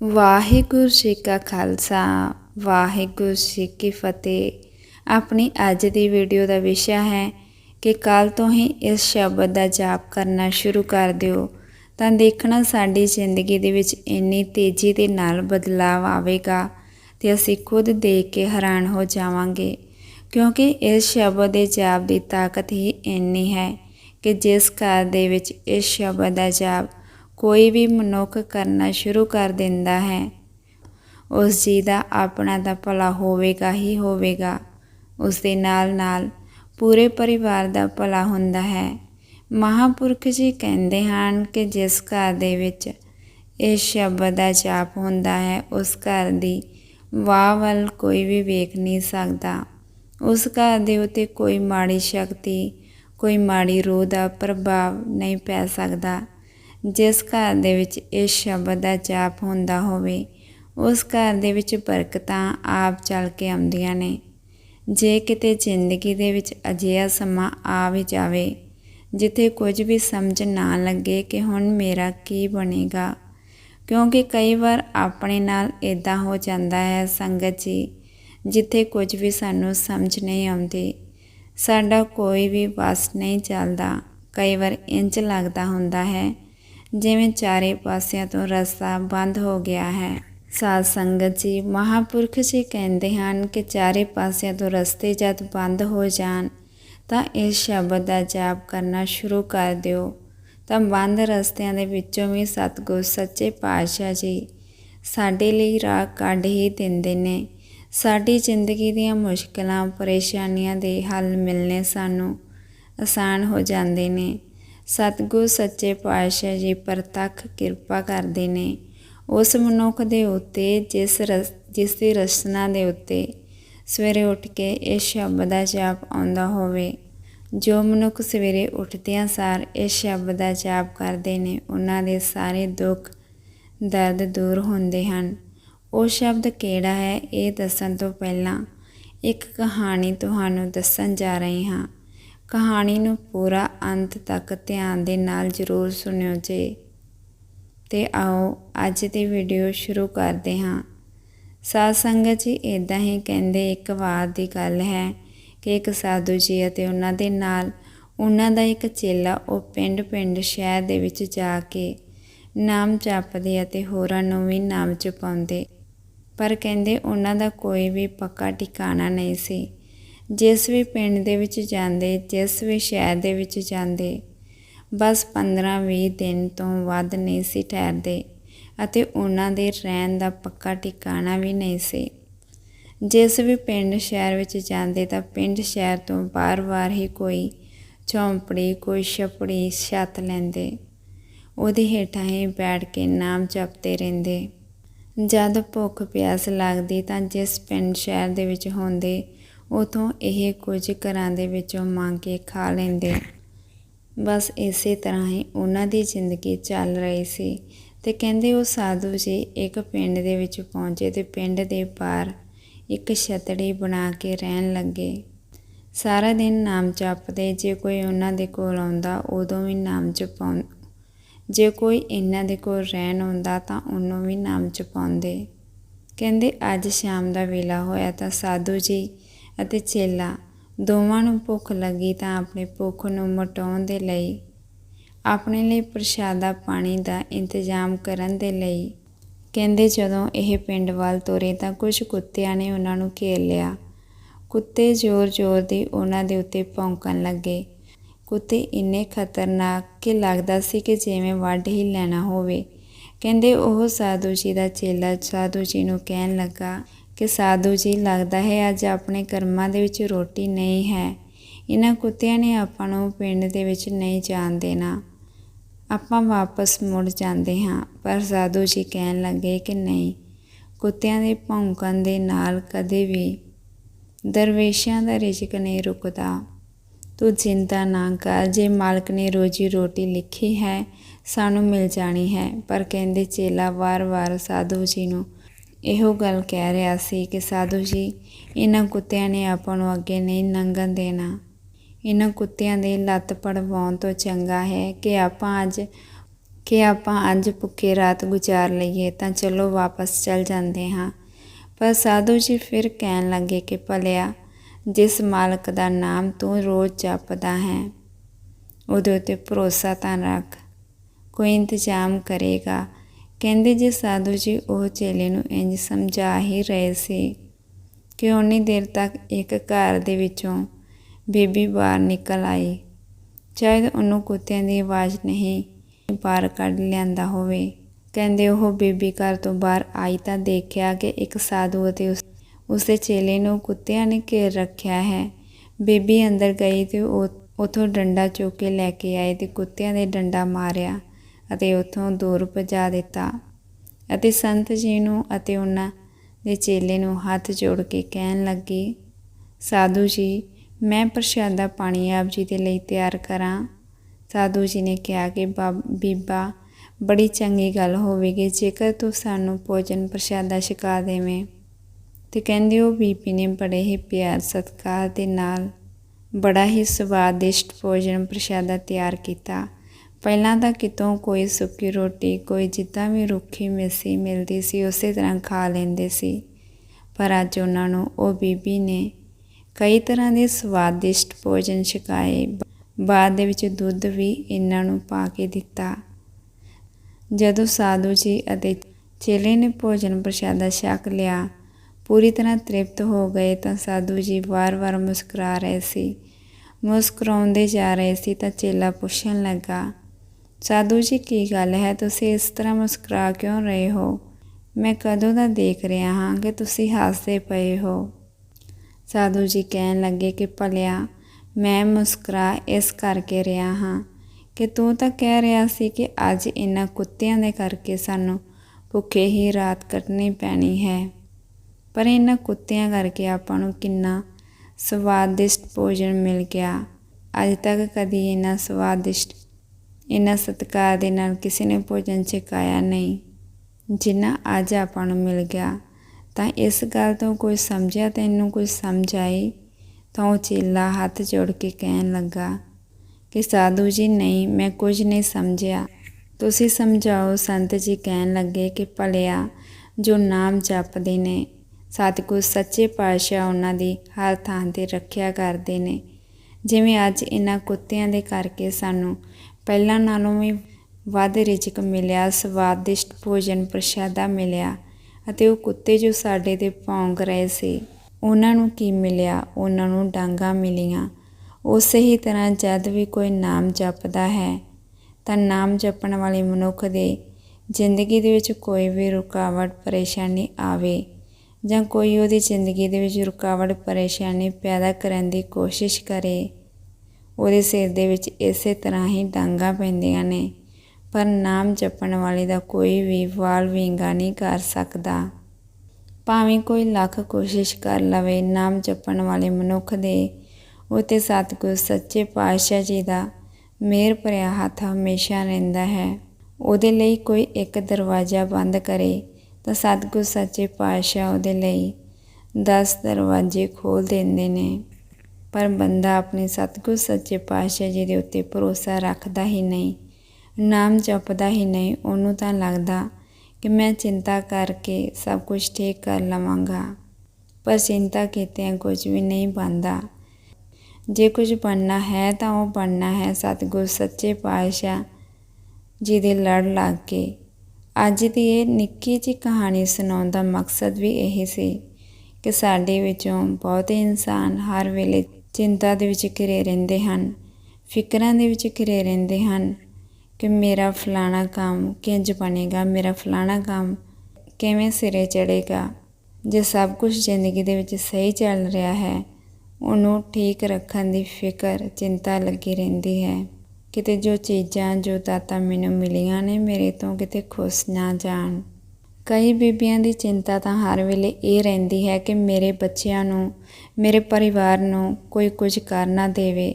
ਵਾਹਿਗੁਰੂ ਜੀ ਕਾ ਖਾਲਸਾ, ਵਾਹਿਗੁਰੂ ਜੀ ਕੀ ਫਤਿਹ। ਆਪਣੀ ਅੱਜ ਦੀ ਵੀਡੀਓ ਦਾ ਵਿਸ਼ਾ ਹੈ ਕਿ ਕੱਲ ਤੋਂ ਹੀ ਇਸ ਸ਼ਬਦ ਦਾ ਜਾਪ ਕਰਨਾ ਸ਼ੁਰੂ ਕਰ ਦਿਓ। ਤਾਂ ਦੇਖਣਾ ਸਾਡੀ ਜ਼ਿੰਦਗੀ ਦੇ ਵਿੱਚ ਇੰਨੀ ਤੇਜ਼ੀ ਦੇ ਨਾਲ ਬਦਲਾਅ ਆਵੇਗਾ ਤੇ ਅਸੀਂ ਖੁਦ ਦੇਖ ਕੇ ਹੈਰਾਨ ਹੋ ਜਾਵਾਂਗੇ, ਕਿਉਂਕਿ ਇਸ ਸ਼ਬਦ ਦੇ ਜਾਪ ਦੀ ਤਾਕਤ ਹੀ ਇੰਨੀ ਹੈ ਕਿ ਜਿਸ ਘਰ ਦੇ ਵਿੱਚ ਇਸ ਸ਼ਬਦ ਦਾ ਜਾਪ ਕੋਈ ਵੀ ਮਨੁੱਖ ਕਰਨਾ ਸ਼ੁਰੂ ਕਰ ਦਿੰਦਾ ਹੈ, ਉਸ ਜੀ ਦਾ ਆਪਣਾ ਤਾਂ ਭਲਾ ਹੋਵੇਗਾ ਹੀ ਹੋਵੇਗਾ। ਉਸ ਦੇ ਨਾਲ ਨਾਲ ਪੂਰੇ ਪਰਿਵਾਰ ਦਾ ਭਲਾ ਹੁੰਦਾ ਹੈ। ਮਹਾਪੁਰਖ ਜੀ ਕਹਿੰਦੇ ਹਨ ਕਿ ਜਿਸ ਘਰ ਦੇ ਵਿੱਚ ਇਸ ਸ਼ਬਦ ਦਾ ਜਾਪ ਹੁੰਦਾ ਹੈ, ਉਸ ਘਰ ਦੀ ਵਾਹ ਵੱਲ ਕੋਈ ਵੀ ਵੇਖ ਨਹੀਂ ਸਕਦਾ। ਉਸ ਘਰ ਦੇ ਉਤੇ ਕੋਈ ਮਾੜੀ ਸ਼ਕਤੀ, ਕੋਈ ਮਾੜੀ ਰੂਹ ਦਾ ਪ੍ਰਭਾਵ ਨਹੀਂ ਪੈ ਸਕਦਾ। ਜਿਸ ਘਰ ਦੇ ਵਿੱਚ ਇਸ ਸ਼ਬਦ ਦਾ ਜਾਪ ਹੁੰਦਾ ਹੋਵੇ, ਉਸ ਘਰ ਦੇ ਵਿੱਚ ਬਰਕਤਾਂ ਆਪ ਚੱਲ ਕੇ ਆਉਂਦੀਆਂ ਨੇ। ਜੇ ਕਿਤੇ ਜ਼ਿੰਦਗੀ ਦੇ ਵਿੱਚ ਅਜਿਹਾ ਸਮਾਂ ਆ ਵੀ ਜਾਵੇ, ਜਿੱਥੇ ਕੁਝ ਵੀ ਸਮਝ ਨਾ ਲੱਗੇ ਕਿ ਹੁਣ ਮੇਰਾ ਕੀ ਬਣੇਗਾ, ਕਿਉਂਕਿ ਕਈ ਵਾਰ ਆਪਣੇ ਨਾਲ ਇਦਾਂ ਹੋ ਜਾਂਦਾ ਹੈ ਸੰਗਤ ਜੀ, ਜਿੱਥੇ ਕੁਝ ਵੀ ਸਾਨੂੰ ਸਮਝ ਨਹੀਂ ਆਉਂਦੀ। ਸਾਡਾ ਕੋਈ ਵੀ ਵਸ ਨਹੀਂ ਚੱਲਦਾ, ਕਈ ਵਾਰ ਇੰਜ ਲੱਗਦਾ ਹੁੰਦਾ ਹੈ ਜਿਵੇਂ ਚਾਰੇ ਪਾਸਿਆਂ ਤੋਂ ਰਸਤਾ ਬੰਦ ਹੋ ਗਿਆ ਹੈ। ਸਾਧ ਸੰਗਤ ਜੀ, ਮਹਾਪੁਰਖ ਜੀ ਕਹਿੰਦੇ ਹਨ ਕਿ ਚਾਰੇ ਪਾਸਿਆਂ ਤੋਂ ਰਸਤੇ ਜਦ ਬੰਦ ਹੋ ਜਾਣ, ਤਾਂ ਇਸ ਸ਼ਬਦ ਦਾ ਜਾਪ ਕਰਨਾ ਸ਼ੁਰੂ ਕਰ ਦਿਓ। ਤਾਂ ਬੰਦ ਰਸਤਿਆਂ ਦੇ ਵਿੱਚੋਂ ਵੀ ਸਤਗੁਰ ਸੱਚੇ ਪਾਤਸ਼ਾਹ ਜੀ ਸਾਡੇ ਲਈ ਰਾਹ ਕੱਢ ਹੀ ਦਿੰਦੇ ਨੇ। ਸਾਡੀ ਜ਼ਿੰਦਗੀ ਦੀਆਂ ਮੁਸ਼ਕਲਾਂ, ਪਰੇਸ਼ਾਨੀਆਂ ਦੇ ਹੱਲ ਮਿਲਨੇ ਸਾਨੂੰ ਆਸਾਨ ਹੋ ਜਾਂਦੇ ਨੇ। ਸਤਗੁਰ ਸੱਚੇ ਪਾਤਸ਼ਾਹ ਜੀ ਪ੍ਰਤੱਖ ਕਿਰਪਾ ਕਰਦੇ ਨੇ। ਉਸ ਮਨੁੱਖ ਦੇ ਉੱਤੇ, ਜਿਸ ਜਿਸ ਦੀ ਰਸਨਾ ਦੇ ਉੱਤੇ ਸਵੇਰੇ ਉੱਠ ਕੇ ਇਸ ਸ਼ਬਦ ਦਾ ਜਾਪ ਆਉਂਦਾ ਹੋਵੇ। ਜੋ ਮਨੁੱਖ ਸਵੇਰੇ ਉੱਠਦਿਆਂ ਸਾਰ ਇਸ ਸ਼ਬਦ ਦਾ ਜਾਪ ਕਰਦੇ ਨੇ, ਉਹਨਾਂ ਦੇ ਸਾਰੇ ਦੁੱਖ, ਦਰਦ ਦੂਰ ਹੁੰਦੇ ਹਨ। ਉਹ ਸ਼ਬਦ ਕਿਹੜਾ ਹੈ, ਇਹ ਦੱਸਣ ਤੋਂ ਪਹਿਲਾਂ ਇੱਕ ਕਹਾਣੀ ਤੁਹਾਨੂੰ ਦੱਸਣ ਜਾ ਰਹੀ ਹਾਂ। ਕਹਾਣੀ ਨੂੰ ਪੂਰਾ ਅੰਤ ਤੱਕ ਧਿਆਨ ਦੇ ਨਾਲ ਜ਼ਰੂਰ ਸੁਣਿਓ ਜੀ। ਤੇ ਆਓ ਅੱਜ ਦੀ ਵੀਡੀਓ ਸ਼ੁਰੂ ਕਰਦੇ ਹਾਂ। ਸਾਧ ਸੰਗਤ ਜੀ ਇਦਾਂ ਹੀ ਕਹਿੰਦੇ ਇੱਕ ਵਾਰ ਦੀ ਗੱਲ ਹੈ ਕਿ ਇੱਕ ਸਾਧੂ ਜੀ ਅਤੇ ਉਹਨਾਂ ਦੇ ਨਾਲ ਉਹਨਾਂ ਦਾ ਇੱਕ ਚੇਲਾ ਉਹ ਪਿੰਡ-ਪਿੰਡ ਸ਼ਹਿਰ ਦੇ ਵਿੱਚ ਜਾ ਕੇ ਨਾਮ ਜਪਦੇ ਅਤੇ ਹੋਰਾਂ ਨੂੰ ਵੀ ਨਾਮ ਜਪਾਉਂਦੇ। ਪਰ ਕਹਿੰਦੇ ਉਹਨਾਂ ਦਾ ਕੋਈ ਵੀ ਪੱਕਾ ਟਿਕਾਣਾ ਨਹੀਂ ਸੀ। ਜਿਸ ਵੀ ਪਿੰਡ ਦੇ ਵਿੱਚ ਜਾਂਦੇ, ਜਿਸ ਵੀ ਸ਼ਹਿਰ ਦੇ ਵਿੱਚ ਜਾਂਦੇ, ਬਸ 15-20 ਦਿਨ ਤੋਂ ਵੱਧ ਨਹੀਂ ਸੀ ਠਹਿਰਦੇ ਅਤੇ ਉਹਨਾਂ ਦੇ ਰਹਿਣ ਦਾ ਪੱਕਾ ਟਿਕਾਣਾ ਵੀ ਨਹੀਂ ਸੀ। ਜਿਸ ਵੀ ਪਿੰਡ ਸ਼ਹਿਰ ਵਿੱਚ ਜਾਂਦੇ ਤਾਂ ਪਿੰਡ ਸ਼ਹਿਰ ਤੋਂ ਬਾਰ-ਬਾਰ ਹੀ ਕੋਈ ਝੌਂਪੜੀ, ਕੋਈ ਛਪੜੀ ਛੱਤ ਲੈਂਦੇ। ਉਹਦੇ ਹੇਠਾਂ ਹੀ ਬੈਠ ਕੇ ਨਾਮ ਜਪਦੇ ਰਹਿੰਦੇ। ਜਦ ਭੁੱਖ ਪਿਆਸ ਲੱਗਦੀ ਤਾਂ ਜਿਸ ਪਿੰਡ ਸ਼ਹਿਰ ਦੇ ਵਿੱਚ ਹੁੰਦੇ ਉਥੋਂ ਇਹ ਕੁਝ ਘਰਾਂ ਦੇ ਵਿੱਚੋਂ ਮੰਗ ਕੇ ਖਾ ਲੈਂਦੇ। ਬਸ ਇਸੇ ਤਰ੍ਹਾਂ ਹੀ ਉਹਨਾਂ ਦੀ ਜ਼ਿੰਦਗੀ ਚੱਲ ਰਹੀ ਸੀ ਤੇ ਕਹਿੰਦੇ ਉਹ ਸਾਧੂ ਜੀ ਇੱਕ ਪਿੰਡ ਦੇ ਵਿੱਚ ਪਹੁੰਚੇ ਤੇ ਪਿੰਡ ਦੇ ਬਾਹਰ ਇੱਕ ਛਤੜੀ ਬਣਾ ਕੇ ਰਹਿਣ ਲੱਗੇ। ਸਾਰਾ ਦਿਨ ਨਾਮ ਜਪਦੇ, ਜੇ ਕੋਈ ਉਹਨਾਂ ਦੇ ਕੋਲ ਆਉਂਦਾ ਉਦੋਂ ਵੀ ਨਾਮ ਜਪਾਉਂ, ਜੇ ਕੋਈ ਇਹਨਾਂ ਦੇ ਕੋਲ ਰਹਿਣ ਆਉਂਦਾ ਤਾਂ ਉਹਨੂੰ ਵੀ ਨਾਮ ਜਪਾਉਂਦੇ। ਕਹਿੰਦੇ ਅੱਜ ਸ਼ਾਮ ਦਾ ਵੇਲਾ ਹੋਇਆ ਤਾਂ ਸਾਧੂ ਜੀ ਅਤੇ ਚੇਲਾ। ਦੋਵਾਂ ਨੂੰ ਭੁੱਖ ਲੱਗੀ ਤਾਂ ਆਪਣੇ ਭੁੱਖ ਨੂੰ ਮਟਾਉਣ ਦੇ ਲਈ, ਆਪਣੇ ਲਈ ਪ੍ਰਸ਼ਾਦਾ ਪਾਣੀ ਦਾ ਇੰਤਜ਼ਾਮ ਕਰਨ ਦੇ ਲਈ। ਕਹਿੰਦੇ ਜਦੋਂ ਇਹ ਪਿੰਡ ਵੱਲ ਤੁਰੇ ਤਾਂ ਕੁਝ ਕੁੱਤਿਆਂ ਨੇ ਉਹਨਾਂ ਨੂੰ ਘੇਰ ਲਿਆ। ਕੁੱਤੇ ਜ਼ੋਰ-ਜ਼ੋਰ ਦੀ ਉਹਨਾਂ ਦੇ ਉੱਤੇ ਭੌਂਕਣ ਲੱਗੇ। ਕੁੱਤੇ ਇੰਨੇ ਖਤਰਨਾਕ ਕਿ ਲੱਗਦਾ ਸੀ ਕਿ ਜਿਵੇਂ ਵੱਢ ਹੀ ਲੈਣਾ ਹੋਵੇ। ਕਹਿੰਦੇ ਉਹ ਸਾਧੂ ਜੀ ਦਾ ਚੇਲਾ ਸਾਧੂ ਜੀ ਨੂੰ ਕਹਿਣ ਲੱਗਾ ਕਿ ਸਾਧੂ ਜੀ ਲੱਗਦਾ ਹੈ, ਅੱਜ ਆਪਣੇ ਕਰਮਾਂ ਦੇ ਵਿੱਚ ਰੋਟੀ ਨਹੀਂ ਹੈ। ਇਹਨਾਂ ਕੁੱਤਿਆਂ ਨੇ ਆਪਾਂ ਨੂੰ ਪਿੰਡ ਦੇ ਵਿੱਚ ਨਹੀਂ ਜਾਣ ਦੇਣਾ। ਆਪਾਂ ਵਾਪਸ ਮੁੜ ਜਾਂਦੇ ਹਾਂ, ਪਰ ਸਾਧੂ ਜੀ ਕਹਿਣ ਲੱਗੇ ਕਿ ਨਹੀਂ, ਕੁੱਤਿਆਂ ਦੇ ਭੌਂਕਣ ਦੇ ਨਾਲ ਕਦੇ ਵੀ ਦਰਵੇਸ਼ਾਂ ਦਾ ਰਿਜ਼ਕ ਨਹੀਂ ਰੁਕਦਾ। ਤੂੰ ਚਿੰਤਾ ਨਾ ਕਰ, ਜੇ ਮਾਲਕ ਨੇ ਰੋਜੀ ਰੋਟੀ ਲਿਖੀ ਹੈ, ਸਾਨੂੰ ਮਿਲ ਜਾਣੀ ਹੈ। ਪਰ ਕਹਿੰਦੇ ਚੇਲਾ ਵਾਰ-ਵਾਰ ਸਾਧੂ ਜੀ ਨੂੰ ਇਹੋ ਗੱਲ ਕਹਿ ਰਿਹਾ ਸੀ ਕਿ ਸਾਧੂ ਜੀ, ਇਹਨਾਂ ਕੁੱਤਿਆਂ ਨੇ ਆਪਾਂ ਨੂੰ ਅੱਗੇ ਨਹੀਂ ਲੰਘਣ ਦੇਣਾ। ਇਹਨਾਂ ਕੁੱਤਿਆਂ ਦੇ ਲੱਤ ਪੜਵਾਉਣ ਤੋਂ ਚੰਗਾ ਹੈ ਕਿ ਆਪਾਂ ਅੱਜ, ਕਿ ਆਪਾਂ ਅੱਜ ਭੁੱਖੇ ਰਾਤ ਗੁਜ਼ਾਰ ਲਈਏ ਤਾਂ ਚਲੋ ਵਾਪਸ ਚੱਲ ਜਾਂਦੇ ਹਾਂ। ਪਰ ਸਾਧੂ ਜੀ ਫਿਰ ਕਹਿਣ ਲੱਗੇ ਕਿ ਭਲਿਆ, ਜਿਸ ਮਾਲਕ ਦਾ ਨਾਮ ਤੂੰ ਰੋਜ਼ ਜਪਦਾ ਹੈ, ਉਹਦੇ ਉੱਤੇ ਭਰੋਸਾ ਤਾਂ ਰੱਖ। ਕੋਈ ਇੰਤਜ਼ਾਮ ਕਰੇਗਾ। ਕਹਿੰਦੇ ਜੇ ਸਾਧੂ ਜੀ ਉਹ ਚੇਲੇ ਨੂੰ ਇੰਜ ਸਮਝਾ ਹੀ ਰਹੇ ਸੀ ਕਿ ਉਨੀ ਦੇਰ ਤੱਕ ਇੱਕ ਘਰ ਦੇ ਵਿੱਚੋਂ ਬੀਬੀ ਬਾਹਰ ਨਿਕਲ ਆਈ। ਸ਼ਾਇਦ ਉਹਨੂੰ ਕੁੱਤਿਆਂ ਦੀ ਆਵਾਜ਼ ਨਹੀਂ ਬਾਹਰ ਕੱਢ ਲਿਆਂਦਾ ਹੋਵੇ। ਕਹਿੰਦੇ ਉਹ ਬੀਬੀ ਘਰ ਤੋਂ ਬਾਹਰ ਆਈ ਤਾਂ ਦੇਖਿਆ ਕਿ ਇੱਕ ਸਾਧੂ ਅਤੇ ਉਸ ਉਸਦੇ ਚੇਲੇ ਨੂੰ ਕੁੱਤਿਆਂ ਨੇ ਘੇਰ ਰੱਖਿਆ ਹੈ। ਬੀਬੀ ਅੰਦਰ ਗਈ ਤੇ ਉਹ, ਉਥੋਂ ਡੰਡਾ ਚੁੱਕ ਕੇ ਲੈ ਕੇ ਆਏ ਤੇ ਕੁੱਤਿਆਂ ਦੇ ਡੰਡਾ ਮਾਰਿਆ। ਅਤੇ ਉਥੋਂ ਦੂਰ ਭਜਾ ਦਿੱਤਾ ਅਤੇ ਸੰਤ ਜੀ ਨੂੰ ਅਤੇ ਉਹਨਾਂ ਦੇ ਚੇਲੇ ਨੂੰ ਹੱਥ ਜੋੜ ਕੇ ਕਹਿਣ ਲੱਗੇ, ਸਾਧੂ ਜੀ, ਮੈਂ ਪ੍ਰਸ਼ਾਦਾ ਪਾਣੀ ਆਪ ਜੀ ਦੇ ਲਈ ਤਿਆਰ ਕਰਾਂ। ਸਾਧੂ ਜੀ ਨੇ ਕਿਹਾ ਕਿ, ਬੀਬਾ ਬੜੀ ਚੰਗੀ ਗੱਲ ਹੋਵੇਗੀ, ਜੇਕਰ ਤੂੰ ਸਾਨੂੰ ਭੋਜਨ ਪ੍ਰਸ਼ਾਦਾ ਛਕਾ ਦੇਵੇਂ। ਤੇ ਕਹਿੰਦੇ ਉਹ ਬੀਬੀ ਨੇ ਬੜੇ ਹੀ ਪਿਆਰ ਸਤਿਕਾਰ ਦੇ ਨਾਲ ਬੜਾ ਹੀ ਸਵਾਦਿਸ਼ਟ ਭੋਜਨ ਪ੍ਰਸ਼ਾਦਾ ਤਿਆਰ ਕੀਤਾ। ਪਹਿਲਾਂ ਤਾਂ ਕਿਤੋਂ ਕੋਈ ਸੁੱਕੀ ਰੋਟੀ, ਕੋਈ ਜਿੱਦਾਂ ਵੀ ਰੁੱਖੀ ਮਿੱਸੀ ਮਿਲਦੀ ਸੀ, ਉਸੇ ਤਰ੍ਹਾਂ ਖਾ ਲੈਂਦੇ ਸੀ। ਪਰ ਅੱਜ ਉਹਨਾਂ ਨੂੰ ਉਹ ਬੀਬੀ ਨੇ ਕਈ ਤਰ੍ਹਾਂ ਦੇ ਸਵਾਦਿਸ਼ਟ ਭੋਜਨ ਛਕਾਏ। ਬਾਅਦ ਦੇ ਵਿੱਚ ਦੁੱਧ ਵੀ ਇਹਨਾਂ ਨੂੰ ਪਾ ਕੇ ਦਿੱਤਾ। ਜਦੋਂ ਸਾਧੂ ਜੀ ਅਤੇ ਚੇਲੇ ਨੇ ਭੋਜਨ ਪ੍ਰਸ਼ਾਦਾ ਛਕ ਲਿਆ, ਪੂਰੀ ਤਰ੍ਹਾਂ ਤ੍ਰਿਪਤ ਹੋ ਗਏ ਤਾਂ ਸਾਧੂ ਜੀ ਵਾਰ-ਵਾਰ ਮੁਸਕਰਾ ਰਹੇ ਸੀ। ਮੁਸਕਰਾਉਂਦੇ ਜਾ ਰਹੇ ਸੀ ਤਾਂ ਚੇਲਾ ਪੁੱਛਣ ਲੱਗਾ ਸਾਧੂ ਜੀ ਕੀ ਗੱਲ ਹੈ? ਤੁਸੀਂ ਇਸ ਤਰ੍ਹਾਂ ਮੁਸਕਰਾ ਕਿਉਂ ਰਹੇ ਹੋ? ਮੈਂ ਕਦੋਂ ਦਾ ਦੇਖ ਰਿਹਾ ਹਾਂ ਕਿ ਤੁਸੀਂ ਹੱਸਦੇ ਪਏ ਹੋ। ਸਾਧੂ ਜੀ ਕਹਿਣ ਲੱਗੇ ਕਿ ਭਲਿਆ, ਮੈਂ ਮੁਸਕਰਾ ਇਸ ਕਰਕੇ ਰਿਹਾ ਹਾਂ ਕਿ ਤੂੰ ਤਾਂ ਕਹਿ ਰਿਹਾ ਸੀ ਕਿ ਅੱਜ ਇਹਨਾਂ ਕੁੱਤਿਆਂ ਦੇ ਕਰਕੇ ਸਾਨੂੰ ਭੁੱਖੇ ਹੀ ਰਾਤ ਕੱਟਣੀ ਪੈਣੀ ਹੈ। ਪਰ ਇਹਨਾਂ ਕੁੱਤਿਆਂ ਕਰਕੇ ਆਪਾਂ ਨੂੰ ਕਿੰਨਾ ਸਵਾਦਿਸ਼ਟ ਭੋਜਨ ਮਿਲ ਗਿਆ। ਅੱਜ ਤੱਕ ਕਦੀ ਇਹਨਾਂ ਸਵਾਦਿਸ਼ਟ ਇਹਨਾਂ ਸਤਿਕਾਰ ਦੇ ਨਾਲ ਕਿਸੇ ਨੇ ਭੋਜਨ ਛਕਾਇਆ ਨਹੀਂ। ਜਿੰਨਾ ਅੱਜ ਆਪਾਂ ਨੂੰ ਮਿਲ ਗਿਆ, ਤਾਂ ਇਸ ਗੱਲ ਤੋਂ ਕੋਈ ਸਮਝਿਆ ਤੈਨੂੰ ਕੋਈ ਸਮਝ ਆਈ? ਤਾਂ ਉਹ ਚੇਲਾ ਹੱਥ ਜੋੜ ਕੇ ਕਹਿਣ ਲੱਗਾ ਕਿ, ਸਾਧੂ ਜੀ, ਨਹੀਂ, ਮੈਂ ਕੁਝ ਨਹੀਂ ਸਮਝਿਆ। ਤੁਸੀਂ ਸਮਝਾਓ। ਸੰਤ ਜੀ ਕਹਿਣ ਲੱਗੇ ਕਿ, ਭਲਿਆ, ਜੋ ਨਾਮ ਜਪਦੇ ਨੇ, ਸਤਿਗੁਰ ਸੱਚੇ ਪਾਤਸ਼ਾਹ ਉਹਨਾਂ ਦੀ ਹਰ ਥਾਂ ਤੇ ਰੱਖਿਆ ਕਰਦੇ ਨੇ। ਜਿਵੇਂ ਅੱਜ ਇਹਨਾਂ ਕੁੱਤਿਆਂ ਦੇ ਕਰਕੇ ਸਾਨੂੰ ਪਹਿਲਾਂ ਨਾਲੋਂ ਵੀ ਵੱਧ ਰਿਜਕ ਮਿਲਿਆ ਸਵਾਦਿਸ਼ਟ ਭੋਜਨ ਪ੍ਰਸ਼ਾਦਾ ਮਿਲਿਆ ਅਤੇ ਉਹ ਕੁੱਤੇ ਜੋ ਸਾਡੇ ਤੇ ਭੌਂਕ ਰਹੇ ਸੀ, ਉਹਨਾਂ ਨੂੰ ਕੀ ਮਿਲਿਆ? ਉਹਨਾਂ ਨੂੰ ਡਾਂਗਾ ਮਿਲੀਆਂ। ਉਸੇ ਹੀ ਤਰ੍ਹਾਂ ਜਦ ਵੀ ਕੋਈ ਨਾਮ ਜਪਦਾ ਹੈ, ਤਾਂ ਨਾਮ ਜਪਣ ਵਾਲੇ ਮਨੁੱਖ ਦੇ ਜ਼ਿੰਦਗੀ ਦੇ ਵਿੱਚ ਕੋਈ ਵੀ ਰੁਕਾਵਟ, ਪਰੇਸ਼ਾਨੀ ਆਵੇ ਜਾਂ ਕੋਈ ਉਹਦੀ ਜ਼ਿੰਦਗੀ ਦੇ ਵਿੱਚ ਰੁਕਾਵਟ, ਪਰੇਸ਼ਾਨੀ ਪੈਦਾ ਕਰਨ ਦੀ ਕੋਸ਼ਿਸ਼ ਕਰੇ ਉਹਦੇ ਸਿਰ ਦੇ ਵਿੱਚ ਇਸੇ ਤਰ੍ਹਾਂ ਹੀ ਡਾਂਗਾ ਪੈਂਦੀਆਂ ਨੇ। ਪਰ ਨਾਮ ਜਪਣ ਵਾਲੇ ਦਾ ਕੋਈ ਵੀ ਵਾਲ ਵਿੰਗਾ ਨਹੀਂ ਕਰ ਸਕਦਾ। ਭਾਵੇਂ ਕੋਈ ਲੱਖ ਕੋਸ਼ਿਸ਼ ਕਰ ਲਵੇ, ਨਾਮ ਜਪਣ ਵਾਲੇ ਮਨੁੱਖ ਦੇ ਉਤੇ ਸਤਿਗੁਰ ਸੱਚੇ ਪਾਤਸ਼ਾਹ ਜੀ ਦਾ ਮੇਰ ਭਰਿਆ ਹੱਥ ਹਮੇਸ਼ਾ ਰਹਿੰਦਾ ਹੈ। ਉਹਦੇ ਲਈ ਕੋਈ ਇੱਕ ਦਰਵਾਜ਼ਾ ਬੰਦ ਕਰੇ ਤਾਂ ਸਤਿਗੁਰ ਸੱਚੇ ਪਾਤਸ਼ਾਹ ਉਹਦੇ ਲਈ 10 ਦਰਵਾਜ਼ੇ ਖੋਲ ਦਿੰਦੇ ਨੇ। ਪਰ ਬੰਦਾ ਆਪਣੇ ਸਤਿਗੁਰ ਸੱਚੇ ਪਾਤਸ਼ਾਹ ਜੀ ਦੇ ਉੱਤੇ ਭਰੋਸਾ ਰੱਖਦਾ ਹੀ ਨਹੀਂ, ਨਾਮ ਜਪਦਾ ਹੀ ਨਹੀਂ। ਉਹਨੂੰ ਤਾਂ ਲੱਗਦਾ ਕਿ ਮੈਂ ਚਿੰਤਾ ਕਰਕੇ ਸਭ ਕੁਝ ਠੀਕ ਕਰ ਲਵਾਂਗਾ, ਪਰ ਚਿੰਤਾ ਕੀਤਿਆਂ ਕੁਝ ਵੀ ਨਹੀਂ ਬਣਦਾ। ਜੇ ਕੁਝ ਬਣਨਾ ਹੈ ਤਾਂ ਉਹ ਬਣਨਾ ਹੈ ਸਤਿਗੁਰ ਸੱਚੇ ਪਾਤਸ਼ਾਹ ਜੀ ਦੇ ਲੜ ਲੱਗ ਕੇ। ਅੱਜ ਦੀ ਇਹ ਨਿੱਕੀ ਜਿਹੀ ਕਹਾਣੀ ਸੁਣਾਉਣ ਦਾ ਮਕਸਦ ਵੀ ਇਹ ਸੀ ਕਿ ਸਾਡੇ ਵਿੱਚੋਂ ਬਹੁਤੇ ਇਨਸਾਨ ਹਰ ਵੇਲੇ ਚਿੰਤਾ ਦੇ ਵਿੱਚ ਘਿਰੇ ਰਹਿੰਦੇ ਹਨ, ਫਿਕਰਾਂ ਦੇ ਵਿੱਚ ਘਿਰੇ ਰਹਿੰਦੇ ਹਨ ਕਿ ਮੇਰਾ ਫਲਾਣਾ ਕੰਮ ਕਿੰਜ ਬਣੇਗਾ, ਮੇਰਾ ਫਲਾਣਾ ਕੰਮ ਕਿਵੇਂ ਸਿਰੇ ਚੜੇਗਾ ਜੇ ਸਭ ਕੁਝ ਜ਼ਿੰਦਗੀ ਦੇ ਵਿੱਚ ਸਹੀ ਚੱਲ ਰਿਹਾ ਹੈ, ਉਹਨੂੰ ਠੀਕ ਰੱਖਣ ਦੀ ਫਿਕਰ, ਚਿੰਤਾ ਲੱਗੀ ਰਹਿੰਦੀ ਹੈ। ਕਿਤੇ ਜੋ ਚੀਜ਼ਾਂ, ਜੋ ਦਾਤਾ ਮੈਨੂੰ ਮਿਲੀਆਂ ਨੇ ਮੇਰੇ ਤੋਂ, ਕਿਤੇ ਖੁਸ਼ ਨਾ ਜਾਣ। ਕਈ ਬੀਬੀਆਂ ਦੀ ਚਿੰਤਾ ਤਾਂ ਹਰ ਵੇਲੇ ਇਹ ਰਹਿੰਦੀ ਹੈ ਕਿ ਮੇਰੇ ਬੱਚਿਆਂ ਨੂੰ, ਮੇਰੇ ਪਰਿਵਾਰ ਨੂੰ ਕੋਈ ਕੁਝ ਕਰ ਨਾ ਦੇਵੇ,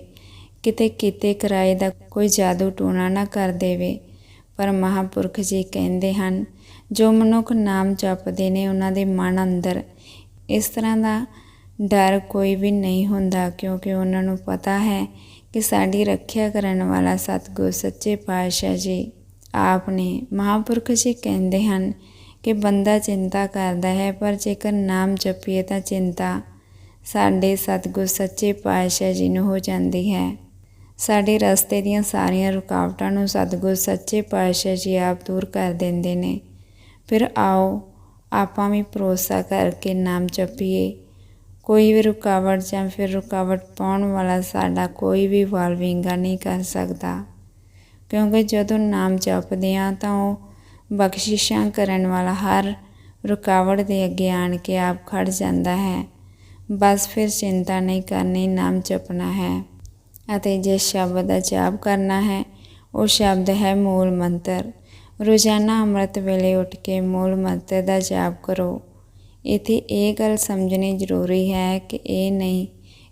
ਕਿਤੇ ਕਿਤੇ ਕਿਰਾਏ ਦਾ ਕੋਈ ਜਾਦੂ ਟੂਣਾ ਨਾ ਕਰ ਦੇਵੇ। ਪਰ ਮਹਾਪੁਰਖ ਜੀ ਕਹਿੰਦੇ ਹਨ, ਜੋ ਮਨੁੱਖ ਨਾਮ ਜਪਦੇ ਨੇ, ਉਹਨਾਂ ਦੇ ਮਨ ਅੰਦਰ ਇਸ ਤਰ੍ਹਾਂ ਦਾ ਡਰ ਕੋਈ ਵੀ ਨਹੀਂ ਹੁੰਦਾ, ਕਿਉਂਕਿ ਉਹਨਾਂ ਨੂੰ ਪਤਾ ਹੈ ਕਿ ਸਾਡੀ ਰੱਖਿਆ ਕਰਨ ਵਾਲਾ ਸਤਿਗੁਰ ਸੱਚੇ ਪਾਤਸ਼ਾਹ ਜੀ ਆਪ ਨੇ। ਮਹਾਂਪੁਰਖ ਜੀ ਕਹਿੰਦੇ ਹਨ ਕਿ ਬੰਦਾ ਚਿੰਤਾ ਕਰਦਾ ਹੈ, ਪਰ ਜੇਕਰ ਨਾਮ ਜਪੀਏ ਤਾਂ ਚਿੰਤਾ ਸਾਡੇ ਸਤਿਗੁਰ ਸੱਚੇ ਪਾਤਸ਼ਾਹ ਜੀ ਨੂੰ ਹੋ ਜਾਂਦੀ ਹੈ। ਸਾਡੇ ਰਸਤੇ ਦੀਆਂ ਸਾਰੀਆਂ ਰੁਕਾਵਟਾਂ ਨੂੰ ਸਤਿਗੁਰ ਸੱਚੇ ਪਾਤਸ਼ਾਹ ਜੀ ਆਪ ਦੂਰ ਕਰ ਦਿੰਦੇ ਨੇ। ਫਿਰ ਆਓ, ਆਪਾਂ ਵੀ ਭਰੋਸਾ ਕਰਕੇ ਨਾਮ ਜਪੀਏ। ਕੋਈ ਵੀ ਰੁਕਾਵਟ ਜਾਂ ਫਿਰ ਰੁਕਾਵਟ ਪਾਉਣ ਵਾਲਾ ਸਾਡਾ ਕੋਈ ਵੀ ਵਾਲ ਨਹੀਂ ਕਰ ਸਕਦਾ। ਕਿਉਂਕਿ ਜਦੋਂ ਨਾਮ ਜਪਦੇ ਆ ਤਾਂ ਉਹ ਬਖਸ਼ਿਸ਼ਾਂ ਕਰਨ ਵਾਲਾ ਹਰ ਰੁਕਾਵਟ ਦੇ ਅੱਗੇ ਆਣ ਕੇ ਆਪ ਖੜ ਜਾਂਦਾ ਹੈ। ਬਸ ਫਿਰ ਚਿੰਤਾ ਨਹੀਂ ਕਰਨੀ, ਨਾਮ ਜਪਣਾ ਹੈ ਅਤੇ ਜਿਸ ਸ਼ਬਦ ਦਾ ਜਾਪ ਕਰਨਾ ਹੈ, ਉਹ ਸ਼ਬਦ ਹੈ ਮੂਲ ਮੰਤਰ। ਰੋਜ਼ਾਨਾ ਅੰਮ੍ਰਿਤ ਵੇਲੇ ਉੱਠ ਕੇ ਮੂਲ ਮੰਤਰ ਦਾ ਜਾਪ ਕਰੋ। ਇਥੇ ਇਹ ਗੱਲ ਸਮਝਣੀ ਜ਼ਰੂਰੀ ਹੈ ਕਿ ਇਹ ਨਹੀਂ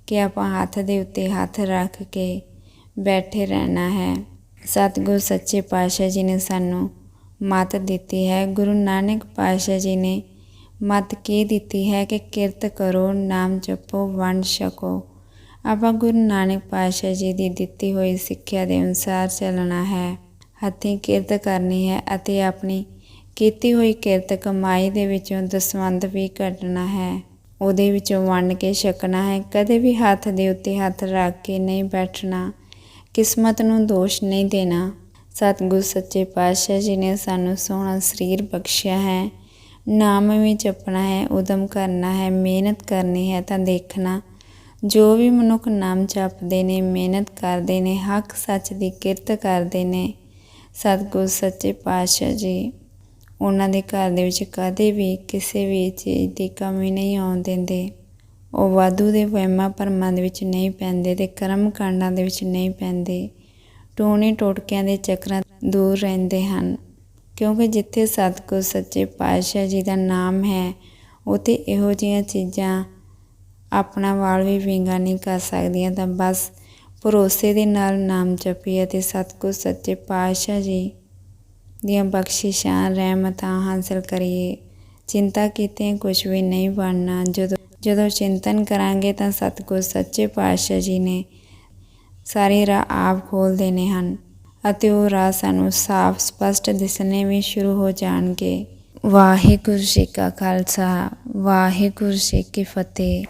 ਕਿ ਆਪਾਂ ਹੱਥ ਦੇ ਉੱਤੇ ਹੱਥ ਰੱਖ ਕੇ ਬੈਠੇ ਰਹਿਣਾ ਹੈ। ਸਤਿਗੁਰ ਸੱਚੇ ਪਾਤਸ਼ਾਹ ਜੀ ਨੇ ਸਾਨੂੰ ਮਤ ਦਿੱਤੀ ਹੈ। ਗੁਰੂ ਨਾਨਕ ਪਾਤਸ਼ਾਹ ਜੀ ਨੇ ਮਤ ਕੀ ਦਿੱਤੀ ਹੈ ਕਿ ਕਿਰਤ ਕਰੋ, ਨਾਮ ਜਪੋ, ਵੰਡ ਛਕੋ ਆਪਾਂ ਗੁਰੂ ਨਾਨਕ ਪਾਤਸ਼ਾਹ ਜੀ ਦੀ ਦਿੱਤੀ ਹੋਈ ਸਿੱਖਿਆ ਦੇ ਅਨੁਸਾਰ ਚੱਲਣਾ ਹੈ। ਹੱਥੀਂ ਕਿਰਤ ਕਰਨੀ ਹੈ ਅਤੇ ਆਪਣੀ ਕੀਤੀ ਹੋਈ ਕਿਰਤ ਕਮਾਈ ਦੇ ਵਿੱਚੋਂ ਦਸਵੰਧ ਵੀ ਕੱਢਣਾ ਹੈ। ਉਹਦੇ ਵਿੱਚੋਂ ਵੰਡ ਕੇ ਛਕਣਾ ਹੈ। ਕਦੇ ਵੀ ਹੱਥ ਦੇ ਉੱਤੇ ਹੱਥ ਰੱਖ ਕੇ ਨਹੀਂ ਬੈਠਣਾ, ਕਿਸਮਤ ਨੂੰ ਦੋਸ਼ ਨਹੀਂ ਦੇਣਾ। ਸਤਿਗੁਰ ਸੱਚੇ ਪਾਤਸ਼ਾਹ ਜੀ ਨੇ ਸਾਨੂੰ ਸੋਹਣਾ ਸਰੀਰ ਬਖਸ਼ਿਆ ਹੈ। ਨਾਮ ਵੀ ਜਪਣਾ ਹੈ, ਉਦਮ ਕਰਨਾ ਹੈ, ਮਿਹਨਤ ਕਰਨੀ ਹੈ ਤਾਂ ਦੇਖਣਾ। ਜੋ ਵੀ ਮਨੁੱਖ ਨਾਮ ਜਪਦੇ ਨੇ, ਮਿਹਨਤ ਕਰਦੇ ਨੇ, ਹੱਕ ਸੱਚ ਦੀ ਕਿਰਤ ਕਰਦੇ ਨੇ, ਸਤਿਗੁਰ ਸੱਚੇ ਪਾਤਸ਼ਾਹ ਜੀ, ਉਹਨਾਂ ਦੇ ਘਰ ਦੇ ਵਿੱਚ ਕਦੇ ਵੀ ਕਿਸੇ ਵੀ ਚੀਜ਼ ਦੀ ਕਮੀ ਨਹੀਂ ਆਉਣ ਦਿੰਦੇ। ਉਹ ਵਾਧੂ ਦੇ ਵਹਿਮਾਂ ਭਰਮਾਂ ਦੇ ਵਿੱਚ ਨਹੀਂ ਪੈਂਦੇ ਤੇ ਕਰਮ ਕਾਂਡਾਂ ਦੇ ਵਿੱਚ ਨਹੀਂ ਪੈਂਦੇ। ਟੋਣੇ ਟੋਟਕਿਆਂ ਦੇ ਚੱਕਰਾਂ ਦੂਰ ਰਹਿੰਦੇ ਹਨ, ਕਿਉਂਕਿ ਜਿੱਥੇ ਸਤਿਗੁਰ ਸੱਚੇ ਪਾਤਸ਼ਾਹ ਜੀ ਦਾ ਨਾਮ ਹੈ, ਉਥੇ ਇਹੋ ਜਿਹੀਆਂ ਚੀਜ਼ਾਂ ਆਪਣਾ ਵਾਲ ਵੀ ਵਿੰਗਾ ਨਹੀਂ ਕਰ ਸਕਦੀਆਂ, ਤਾਂ ਬਸ ਭਰੋਸੇ ਦੇ ਨਾਲ ਨਾਮ ਜਪੀਏ ਅਤੇ ਸਤਿਗੁਰ ਸੱਚੇ ਪਾਤਸ਼ਾਹ ਜੀ ਦੀਆਂ ਬਖਸ਼ਿਸ਼ਾਂ, ਰਹਿਮਤਾਂ ਹਾਸਲ ਕਰੀਏ। ਚਿੰਤਾ ਕੀਤੇ ਕੁਝ ਵੀ ਨਹੀਂ ਬਣਨਾ, ਜਦੋਂ ਜਦੋਂ ਚਿੰਤਨ ਕਰਾਂਗੇ ਤਾਂ ਸਤਿਗੁਰ ਸੱਚੇ ਪਾਤਸ਼ਾਹ ਜੀ ਨੇ ਸਾਰੇ ਰਾਹ ਆਪ ਖੋਲ ਦੇਣੇ ਹਨ ਅਤੇ ਉਹ ਰਾਹ ਸਾਨੂੰ ਸਾਫ਼, ਸਪਸ਼ਟ ਦਿਸਣੇ ਵੀ ਸ਼ੁਰੂ ਹੋ ਜਾਣਗੇ। ਵਾਹਿਗੁਰੂ ਜੀ ਕਾ ਖਾਲਸਾ, ਵਾਹਿਗੁਰੂ ਜੀ ਕੀ ਫਤਿਹ।